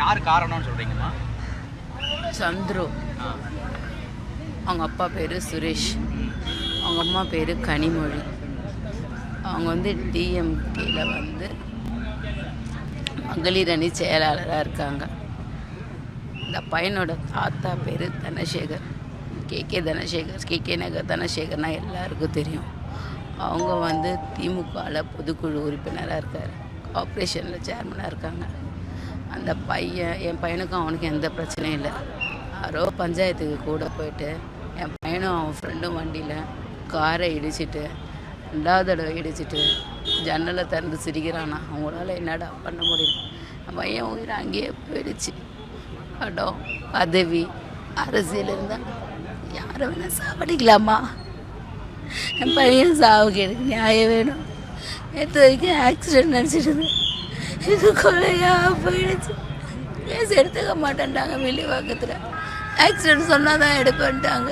யார் காரணம்னு சொல்கிறீங்கம்மா சந்துரு. அவங்க அப்பா பேர் சுரேஷ். அவங்க அம்மா பேர் கனிமொழி. அவங்க வந்து டிஎம்கேல வந்து மகளிர் அணி செயலாளராக இருக்காங்க. இந்த பையனோட தாத்தா பேர் Dhanasekar. K K Dhanasekar K K Nagar தனசேகர்னா எல்லாருக்கும் தெரியும். அவங்க வந்து திமுகவில் பொதுக்குழு உறுப்பினராக இருக்கார். ஆப்ரேஷனில் சேர்மனாக இருக்காங்க. அந்த பையன் என் பையனுக்கும் அவனுக்கும் எந்த பிரச்சனையும் இல்லை. யாரோ பஞ்சாயத்துக்கு கூட போயிட்டு என் பையனும் அவன் ஃப்ரெண்டும் வண்டியில் காரை இடிச்சிட்டு ரெண்டாவது தடவை இடிச்சிட்டு ஜன்னலை திறந்து சிரிக்கிறானா? அவங்களால என்னடா பண்ண முடியல என் பையன் உயிர் அங்கேயே போயிடுச்சு. படம் பதவி அரசியல் இருந்தால் யாரை வேணால் சாப்பிடிக்கலாமா என் பையன் சாவுக்கு எனக்கு நியாயம் வேணும். நேற்று வரைக்கும் ஆக்சிடென்ட் நினச்சிட்டு இருந்தேன். இது கொலையாக போயிடுச்சு. கேஸ் எடுத்துக்க மாட்டேன்ட்டாங்க வெளிவாக்கத்தில் ஆக்சிடென்ட் சொன்னால் தான் எடுப்பேன்ட்டாங்க.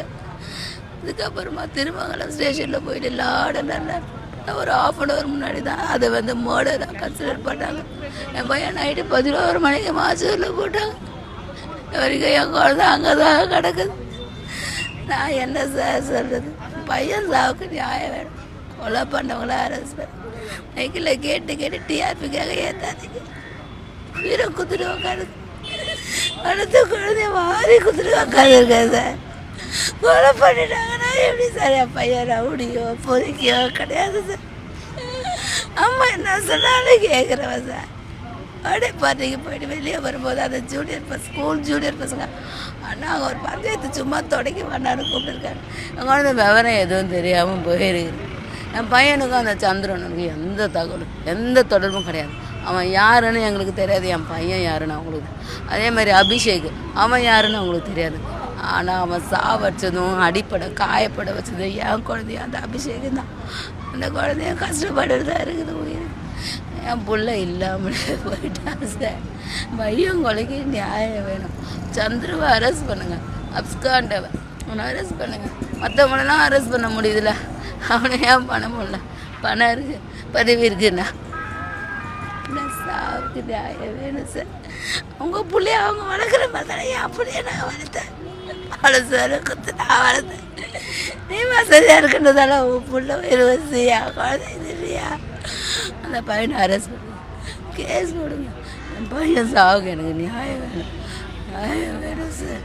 இதுக்கப்புறமா திருமங்கலம் ஸ்டேஷனில் போயிட்டு லாடன ஒரு ஆஃப் அன் ஹவர் முன்னாடி தான் அதை வந்து மர்டராக கன்சிடர் பண்ணாங்க. என் பையன் நைட்டு பதினோரு மணிக்கு மாசூரில் போட்டாங்க. இது வரைக்கும் என் குழந்தை அங்கே தான் கிடக்குது. நான் என்ன சார் சொல்கிறது பையன் சாவுக்கு நியாயம் வேணும். கொலை பண்ணவங்கள அரெஸ்ட் பண்ண கேட்டு கேட்டு டிஆர்பிக்காக ஏற்றாதீங்க வீரை குத்துட்டு உட்காந்து அடுத்த குழந்தைய மாறி குத்துட்டு உட்காந்துருக்கேன் சார். கொலை பண்ணிட்டாங்கன்னா எப்படி சார் என் பையன் ரவுடியோ பொறுக்கியோ கிடையாது சார். அம்மா என்ன சொன்னாலும் கேட்குறவன் சார். அப்படியே பார்ட்டிக்கு போயிட்டு வெளியே வரும்போது அந்த ஜூனியர் பஸ் ஸ்கூல் ஜூனியர் பசங்க அண்ணா ஒரு பஞ்சாயத்து சும்மா தொடக்கி பண்ணான்னு கூப்பிட்டுருக்காங்க. அவங்க வந்து விவரம் எதுவும் தெரியாமல் போயிருக்கு. என் பையனுக்கும் அந்த சந்திரனுக்கு எந்த தகவலும் எந்த தொடர்பும் கிடையாது. அவன் யாருன்னு எங்களுக்கு தெரியாது என் பையன் யாருன்னு அவங்களுக்கு. அதே மாதிரி அபிஷேக் அவன் யாருன்னு அவங்களுக்கு தெரியாது. ஆனால் அவன் சாவடிச்சதும் அடிப்படை காயப்பட வச்சதும் என் குழந்தைய அந்த அபிஷேகம் தான். அந்த குழந்தைய கஷ்டப்படுறதா இருக்குது உயிர். என் பிள்ளை இல்லாமல் போயிட்டான் சார். பையன் கொலைக்கு நியாயம் வேணும். சந்துருவை அரெஸ்ட் பண்ணுங்க. அப்ஸ்காண்டவை. அவனை அரெஸ்ட் பண்ணுங்கள் மற்றவங்களெல்லாம் அரெஸ்ட் பண்ண முடியுதுல்ல. அவனை ஏன் பண்ண முடியல? பணம் இருக்கு. பதவி இருக்குண்ணா நான் சாவுக்கு நியாயம் வேணும் சார். உங்கள் பிள்ளைய அவங்க வளர்க்குற மாதிரி என் பிள்ளைய நான் வளர்த்தேன். அவ்வளோ சார் குத்து நான் வளர்த்தேன். நீ வசதியாக இருக்கின்றதால உன் பிள்ளை ஒரு வசதியா? குழந்தை இல்லையா? அந்த பையனை அரெஸ்ட் பண்ணுங்க கேஸ் போடுங்க. என் பையன் சாவுக்கு எனக்கு நியாயம் வேணும். நியாயம் வேணும் சார்.